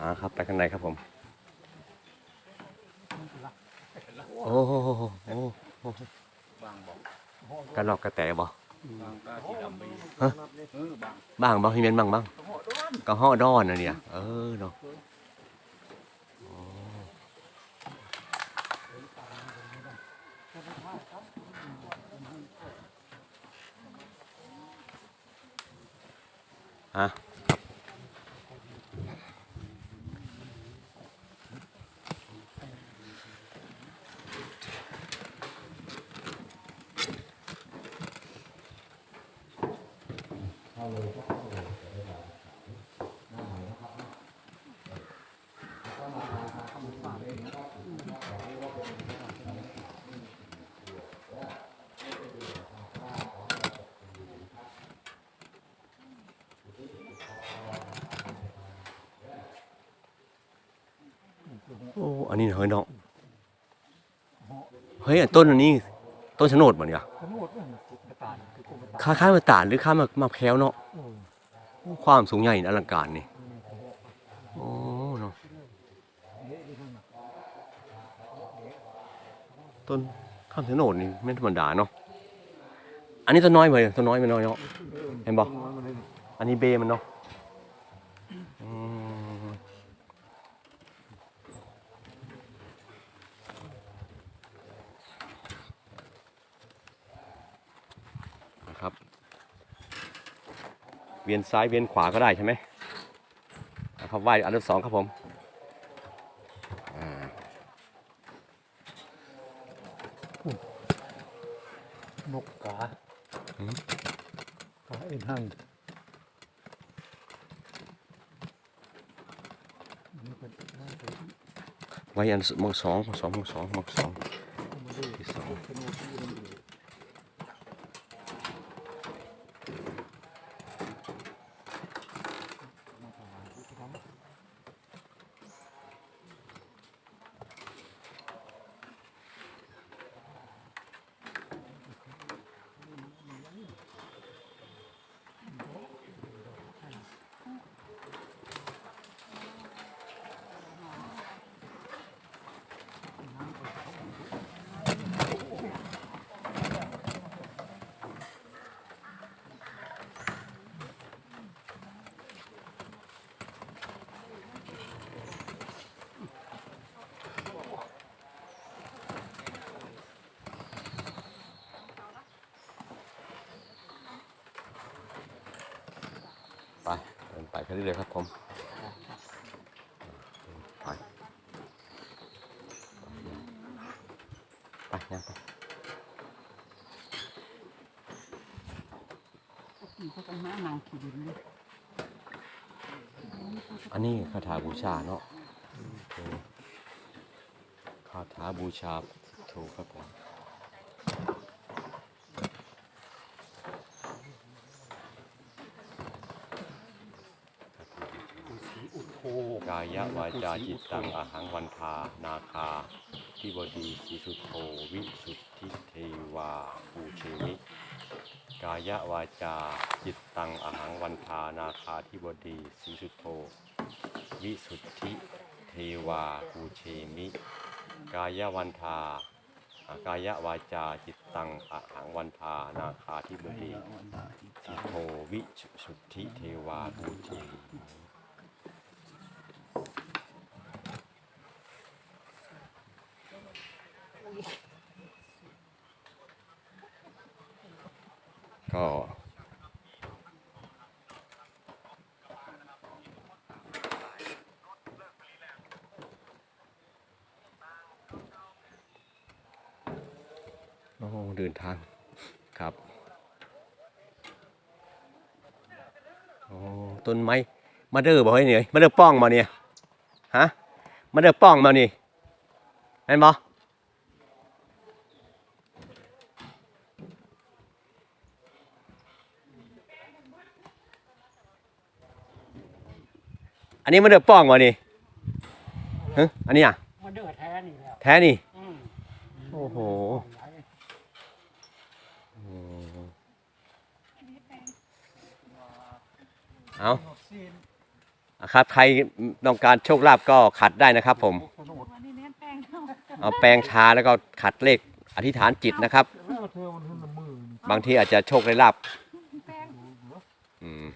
อ่าครับไปข้างในครับผมโอ้โหโอ้โหโอ้โหบางบอกกระหลอกกระแตบ่บางกาสีดำไปฮะเออบางบ้างบ่พี่เมนบ้างบ้างกระห่อดอนนะเนี่ยเออเนาะโอ้อะโอ้อันนี้เฮ้ยน้องเฮ้ยอันต้นอันนี้ ต้นชะโนดบ่เนี่ยทั้งหมดมันกระตานคือกรมกระตานค่าค่ายมาตานหรือค่ามามาแคล้วเนาะโอ้ความสูงใหญ่อลังการนี่โอ้เนาะต้นข้ามถนนนี่ไม่ธรรมดาเนาะอันนี้ต้นน้อยไปต้นน้อยไปน้อยเนาะเห็นบ่อันนี้เบมันเนาะอืมนะครับ เวียนซ้ายเวียนขวาก็ได้ใช่ไหมนะครับไหว้อันดับสองครับผมอ่านกกาขาเอ็นหั่งนี่เป็นน่าจะไหว้อันมองสองมองสองมองสองมองสอง เอามาดู ที่สอง เป็นโมที่มันอยู่ ไปเดิน ไปแค่นี้เลยครับผมไปไปยังไปเขาต้องมานั่งขีดินเลยอันนี้คาถาบูชาเนาะคาถาบูชาถูกครับผม อุดโท กายะวาจาจิตตังอาหังวันทานาคาทิบดีสีสุโธวิสุทธิเทวาปูเชมิกายะวาจาจิตตังอาหังวันทานาคาทิบดีสีสุโธวิสุทธิเทวาปูเชมิ กายวันทากายวาจาจิตตังอาหังวันทานาคาทิบดีสิโธวิสุทธิเทวาปูเชมิ ก็โอ้ เดินทางครับโอ้ต้นไม้มาเด้อบ่เฮ้ยเนี่ยมาเด้อป้องมาเนี่ยฮะมาเด้อป้องมานี่เห็นบ่อันนี้มาเด้อป้องมานี่ฮะอันนี้อะมันเดือดแท้นี่แล้วแท้นี่อืมโอ้โห หลาย อืม เอาซีนครับใครต้องการโชคลาภก็ขัดได้นะครับ ผมวันนี้เน้นแป้งเท่าเอาแปรงชาแล้วก็ขัดเลขอธิษฐานจิตนะครับแล้วเธอมันหุ่นละหมื่นบางทีอาจจะโชคได้ลาบแป้งอืม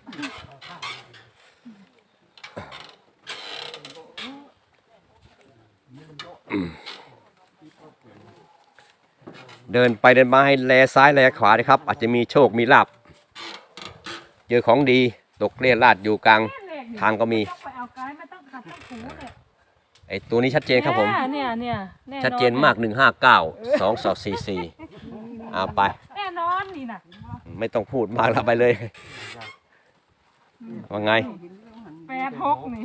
เดินไปเดินมาให้แลซ้ายแลขวานะครับ อาจจะมีโชคมีลาบเจอของดี ตกเลี่ยราดอยู่กลางเหล็กนี่ทางก็มี ไต้องไปเอาไกด์ไม่ต้องขัดต้องถูเนี่ยไอตัวนี้ชัดเจนครับผม เนี่ยเนี่ยแอชัดเจนมาก 159 2 2 4 4เอาไป แน่นอนนี่นะไม่ต้องพูดมากแล้วไปเลย ว่าไง แปดหกนี่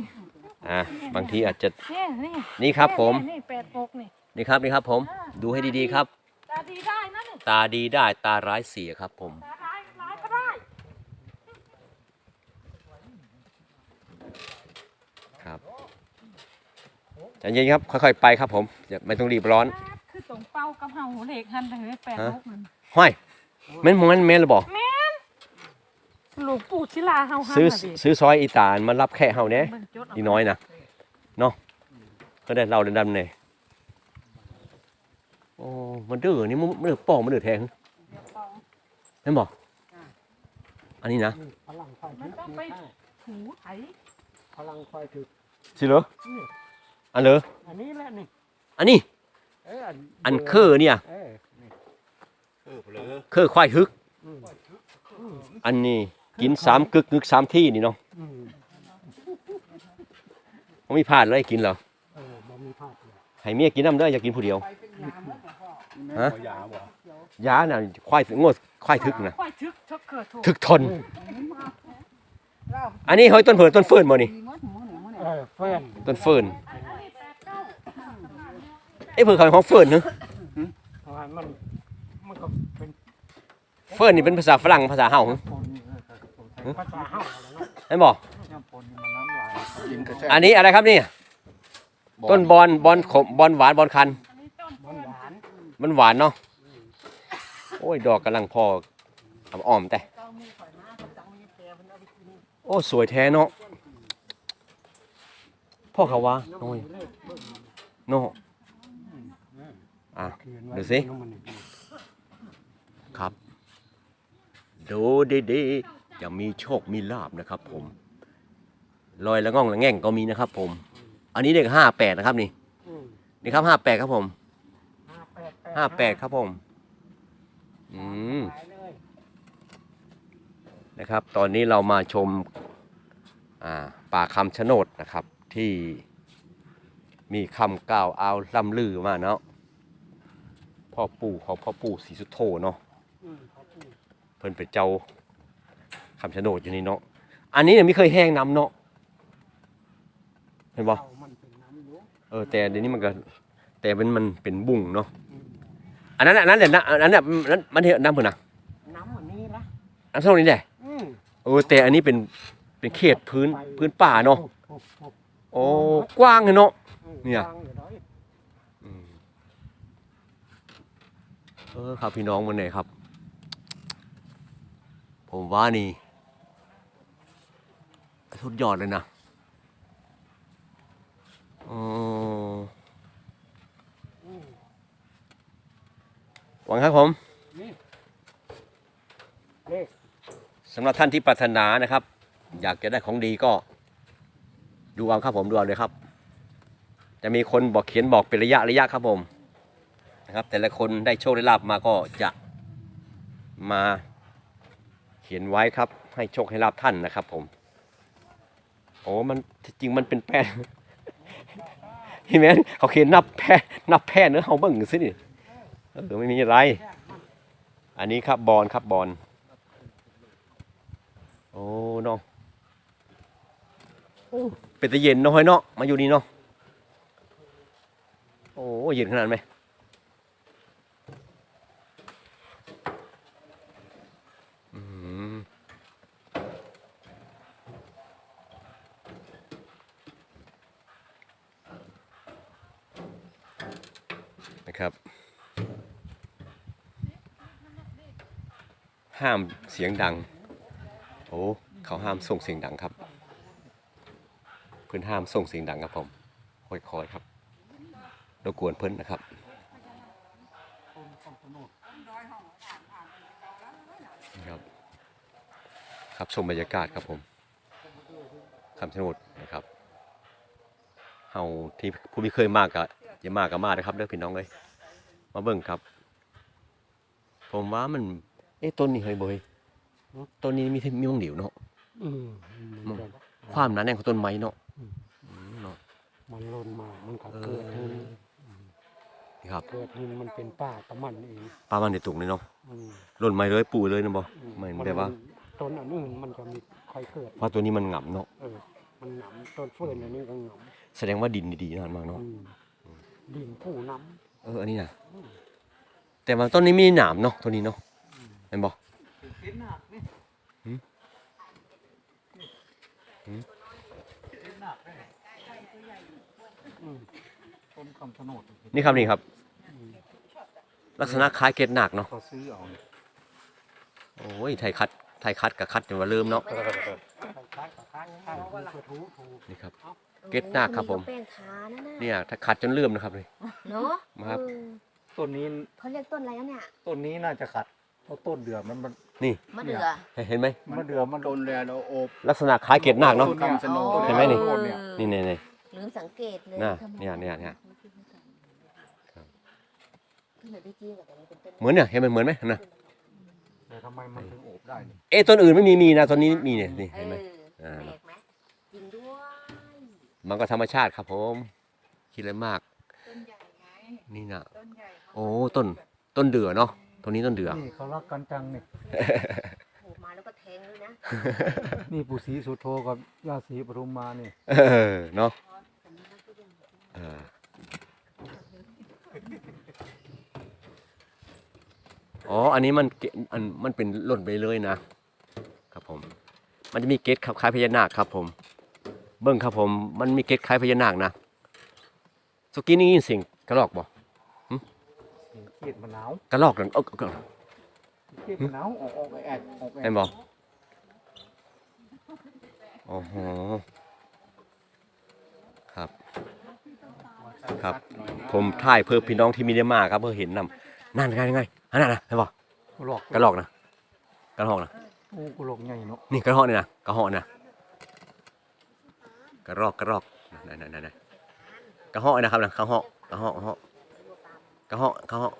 อะ บางทีอาจจะ เนี่ยนี่นี่ครับผมนี่แปดหกนี่นี่ครับ นี่ครับผม ดูให้ดีๆครับ ตาดีได้นะนี่ตาดีได้ตาร้ายเสียครับผม ตาร้ายร้ายก็ได้ ครับ ใจเย็นครับ ค่อยๆไปครับผมอย่าไม่ต้องรีบร้อน คือตรงเป้ากับเฮาเหล็กหันเลยแปดหกมันห้อยแม่นมมันแม่นหรือบอกแม่นหลวงปู่ศิลาเฮาหันซื้อน่ะดิซื้อซอยอีตาลมารับแค่เฮาเนี้ยเบิ่งจดเานี่น้อยนะ เนาะก็ได้เราดำๆเนี่ยโอ้มันดื้อนี่มันมันดื้อป่องมันดื้อแทงเห็นบอกอันนี้นะพลังไฟมันต้องไปถูไถพลังไฟถึกสิเหรอ อันเหรออันนี้แหละนี่อันนี้ เอออันคือเนี่ย เออนี่เออเผลอคือควายฮึกอืมอันนี้กินสามกึกงึกสามที่นี่เนาะอืมมันมีพลาดเลยกินเหรอเออบ่มีภาพเลยให้เมียกินน้ำเด้ออย่ากินผู้เดียวนี่ฮะแม่ขอยาบ่ยาน่ะควายงวดควายทึกนะควายทึกทึกเกิดถูกทึกทน อันนี้เฮ้ยต้นเผือต้นเฟิร์นบ่นี่ เออเพื่อนต้นเฟิร์น ไอ้เผือเขาเป็นของเฟิร์นเนอะเพราะว่ามันมันก็เป็นเฟิร์นนี่เป็นภาษาฝรั่งภาษาเฮาปนเออภาษาเฮาแล้วเนาะเห็นบ่น้ำปนมันน้ำลายกินกระแทกอันนี้อะไรครับนี่ต้นบอลบอลขมบอลหวานบอลคันอันนี้ต้นมันหวานมันหวานเนาะโอ้ยดอกกำลังพอเอาอ้อมแต่โอ้สวยแท้เนาะพ่อเขาว่าน้อยเนาะ อะดูสิครับ ดูดีๆจะมีโชคมีลาบนะครับ ผมลอยละง่องละแง่งก็มีนะครับ ผม อันนี้เด็กห้าแปดนะครับนี่อืมนี่ครับห้าแปดครับผมห้าแปดห้าแปดครับผมอืมขายเลยนะครับ ตอนนี้เรามาชมอ่าป่าคำชะโนดนะครับที่มีคำกล่าวเอาล่ำลือมาเนาะ พ่อปู่ของพ่อปู่ศรีสุโธเนาะอืมเขาพูดเพิ่นเป็นเจ้าคำชะโนดอยู่นี่เนาะอันนี้เนี่ยไม่เคยแห้งน้ำเนาะเห็นบ่เอามันเป็นน้ำอยู่เออแต่เดี๋ยวนี้มันก็แต่เป็นมันเป็นบุ้งเนาะอืมอันนั้นอันนั้นแหละนะอันนั้นน่ะมันมันเห็นน้ำเพิ่นน่ะน้ำอันนี้ละน้ำส้มนี่แหละอืมเออแต่อันนี้เป็นเป็นเขตพื้นพื้นป่าเนาะโอ้โหโอ้กว้างเลยเนาะอืมเนี่ย วางอด้อย อืม เออครับพี่น้องมันไหนครับ ผมว่านี่สุดยอดเลยนะอ๋ออืมหวังครับผมนี่สำหรับท่านที่ปรารถนานะครับ อยากจะได้ของดีก็ดูเอาครับผมดูเอาเลยครับ จะมีคนบอกเขียนบอกเป็นระยะระยะครับผม นะครับ แต่ละคนได้โชคได้ลาบมาก็จะมาเขียนไว้ครับ ให้โชคให้ลาบท่านนะครับ ผมโอ้มันจริงมันเป็นแป้นเห็นไหมเขาเขียนนับแพ้นับแพ้เนื้อเขาเบิ่งสินี่เออไม่มีอะไร อันนี้ครับบอลครับบอลโอ้เนาะโอ้เป็นตะเย็นนาะเฮ้ยเนาะมาอยู่นี่เนาะโอ้เย็นขนาดไหมอืมนะครับ ห้ามเสียงดัง โอ้เขาห้ามส่งเสียงดังครับเพิ่อนห้ามส่งเสียงดังครับผมคอยๆครับรบกวนเพิ่อนนะครับครับครับชมบรรยากาศครับผมคำชะโนดนะครับเฮาที่ผู้ไม่เคยมากก็อย่ามากก็มานะครับเด้อพี่น้องเลยมาเบิ่งครับ ผมว่ามัน เอ๊ะต้นนี้เฮ้ยบอยต้นนี้มีมีมังเหลียวเนาะอืมมันจะความหนาแน่นของต้นไม้เนาะอืมอืมเนาะมันหล่นมา มันก็เอเกิดหินอนี่ครับเกิดหินมันเป็นป่าตะมันเองปลามันเดือดตุกเลยเนาะอืมหล่นไม้เลยปูเลยนะบ่อืไม่แต่ว่าต้นอันอื่นมันจะมีค่อยเกิด เพราะตัวนี้มันหง่ำเนาะเออ มันหนำต้นเฟื่อนอันนี้ก็หนแสดงว่าดินดีๆนานมากำเนาะอืมดินผู้น้เอออันนี้นะแต่ว่าต้นนี้มีหนามเนาะตัวนี้เนาะ เห็นบ่เห็นหนักนี่หืมหืมเห็นหนักเลยำอืมต้นคำชะโนดนี่ครับนี่ครับอืมลักษณะคล้ายเกล็ดหนักเนาะเขาซื้อเอาเนี่ยโอ้ยไทยคัดไทยคัดกับคัดจนว่าเริ่มเนาะคล้ายๆคล้ายๆคล้ายๆคล้ายๆถูถูนี่ครับ เก็ตหน้าครับผมแป้งขานั่นน่ะเนี่ยถ้าคัดจนเริ่มนะครับเลยเนาะครับเออต้นนี้เขาเรียกต้นอะไรนะเนี่ยต้นนี้น่าจะขัด เพราะต้นเดือมันมันนี่มะเดื่อเห็นไหมมันเดือมันโดนแล้วเราโอบลักษณะคล้ายเกล็ดหนักเนาะ ต้นคำชะโนดเห็นไหมนี่ต้เนี่ยนี่เนี่ยเนี่ยลืมสังเกตเลยน่ะทำไมเนี่ยเนี่ยเนี่ยครับขึ้นมาที่จี้กับแต่นี้เป็นต้นเหมือนเนี่ยเห็นมันเหมือนไหมนะแต่ทำไมมันถึงโอบได้นี่เอ๊ะต้นอื่นไม่มีมีนะต้นนี้มีเนี่ยนี่เอเห็นไหมออ่าแปลกไหมจริงด้วยมันก็ธรรมชาติครับผมคิดอะไรมาก ต้นใหญ่ไงนี่นะ ต้นใหญ่เขาโอ้ต้น ต้นเดือเนาะ ต้นนี้ต้นเดือ นี่เขารักกันจังนี่ โผล่มาแล้วก็แทงเลยนะนี่ปู่ศรีสุโธกับย่าศรีปทุมมานี่เออเนาะเอออ๋อ อันนี้มันเกอันมันเป็นหล่นไปเลยนะครับผม มันจะมีเกตครับคล้ายพญานาคครับ ผม เบิ้งครับผม มันมีเกตคล้ายพญานาคนะสุกี้นี่ยินเสียงกระรอกบ่ เสียงเครียดมะนาวกระรอกนั่นเอ้ากระรอกเครียดมะนาวออกออกแอดออกแอเห็ดนบ่โอ้โหครับ ครับ ผมถ่ายเพื่อพี่น้องที่มีได้มาครับเพื่อเห็นนำนั่นไงไงอันนั้นนะเห็นบ่กูหลอกกระรอกนะกระรอกนะโอ้กูหลอกใหญ่เนาะนี่กระรอกนี่นะกระหอกนะกระรอกกระรอกนั่นนั่นนั่นกระหอกนะครับนะกระหอกกระหอกกระหอกกระหอกกระหอก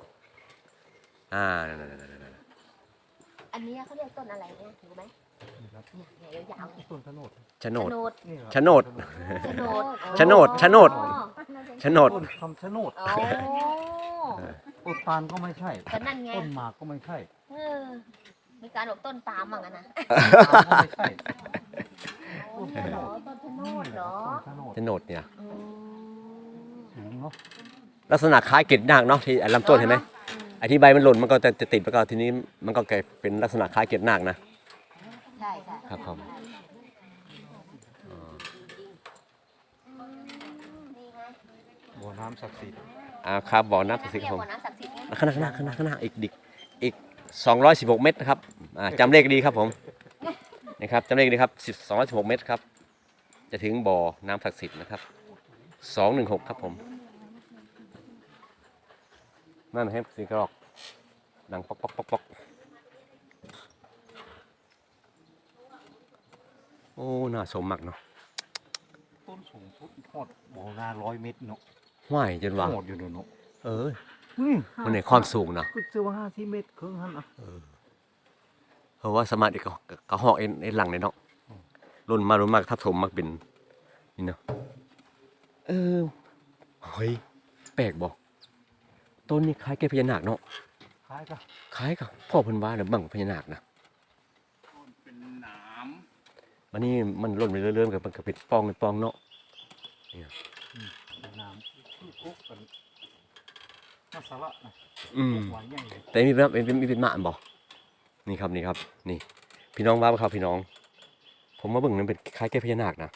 อ่านั่นๆอันเนี้ยเขาเรียกต้นอะไรเนี่ยรู้ไหมนี่ครับเนี่ยเนี่ยยาวๆเนี่ยต้นชนดชะโนด โนดนี่ครับชะโนดชะโนดชะโนดชนด อ๋อชะโนด ต้นคำชะโนดอ๋อต้นตาลก็ไม่ใช่ ก็นั่นไงต้นหมากก็ไม่ใช่เออมีการบอกต้นปาล์มว่างั้นนะตาลก็ไม่ใช่โอ้เหรอต้นชะโนดเหรอต้นชะโนดชะโนดเนี่ย อืมสูงเนาะลักษณะคล้ายเกล็ดนางเนาะที่ลำต้นเห็นไหมอืม ไอ้ที่ใบมันหล่นมันก็จะจะติดแล้วก็ทีนี้มันก็กลายเป็นลักษณะคล้ายเกล็ดนางนะ ใช่ใช่ครับผมนี่ไงบ่อน้ำศักดิ์สิทธิ์อ่าครับบ่อน้ำศักดิ์สิทเรีธิ์ยครับผมกว่าน้ำศักดิ์สิทธิ์ไงข้างหน้าข้างหน้าข้างหน้าข้างหน้าอีกดิกอีก 216 เมตรนะครับอ่าจำเลขดีครับผมนี่ครับจำเลขดีครับ10 216 เมตรครับ จะถึงบ่อน้ำศักดิ์สิทธิ์นะครับ 216 ครับผม นั่นนะครับสีกรอกดังป๊อกป๊อกป๊อกป๊อกโอ้น่าสมมากเนาะต้นสูงสุดหอดบ่อนาร้อยเมตรเนาะห้วยจนว่าหอดอยู่เนาะเอออืมมันในความสูงนะก็เจอว่าห้าสิบเมตรครึ่งหันอะเพราะว่าสามารถก็ก็หอกเอ็นเอ็นหลังเลยเนาะรุ่นมารุ่นมากทับถมมากเป็นนี่เนาะเออเฮ้ยแปลกบ่ ต้นนี้คล้ายแก่พญานาคเนาะคล้ายกับคล้ายกับพ่อเพิ่นว่าน่ะบังพญานาคนะเป็นหนามมันนี่มันหล่นไปเรื่อยๆกับมันก็เป็นปองเป็นปองเนาะหนามที่คุกกันมาสาระนะอืมหวานใหญ่เลยแต่มีเป็นเป็นมีเป็นหมาอันบ่นี่ครับนี่ครับ นี่ พี่น้องว่าบ่ครับพี่น้อง ผมมาเบิ่งนั่นเป็นคล้ายแก่พญานาคนะ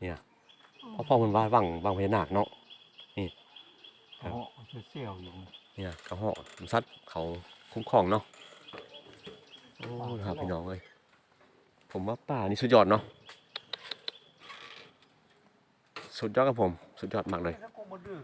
เนี่ยพ่อพ่อเพิ่นว่าวังวังพญานาคเนาะค รับอ๋อเซี่ยวๆอยู่เนี่ยกระเหาะมันซัดเขาคุ้มครองเนาะโอ้ครับพี่น้องเอ้ยผมว่าป่านี่สุดยอดเนาะสุดยอดครับผม สุดยอดมากเลยตะโก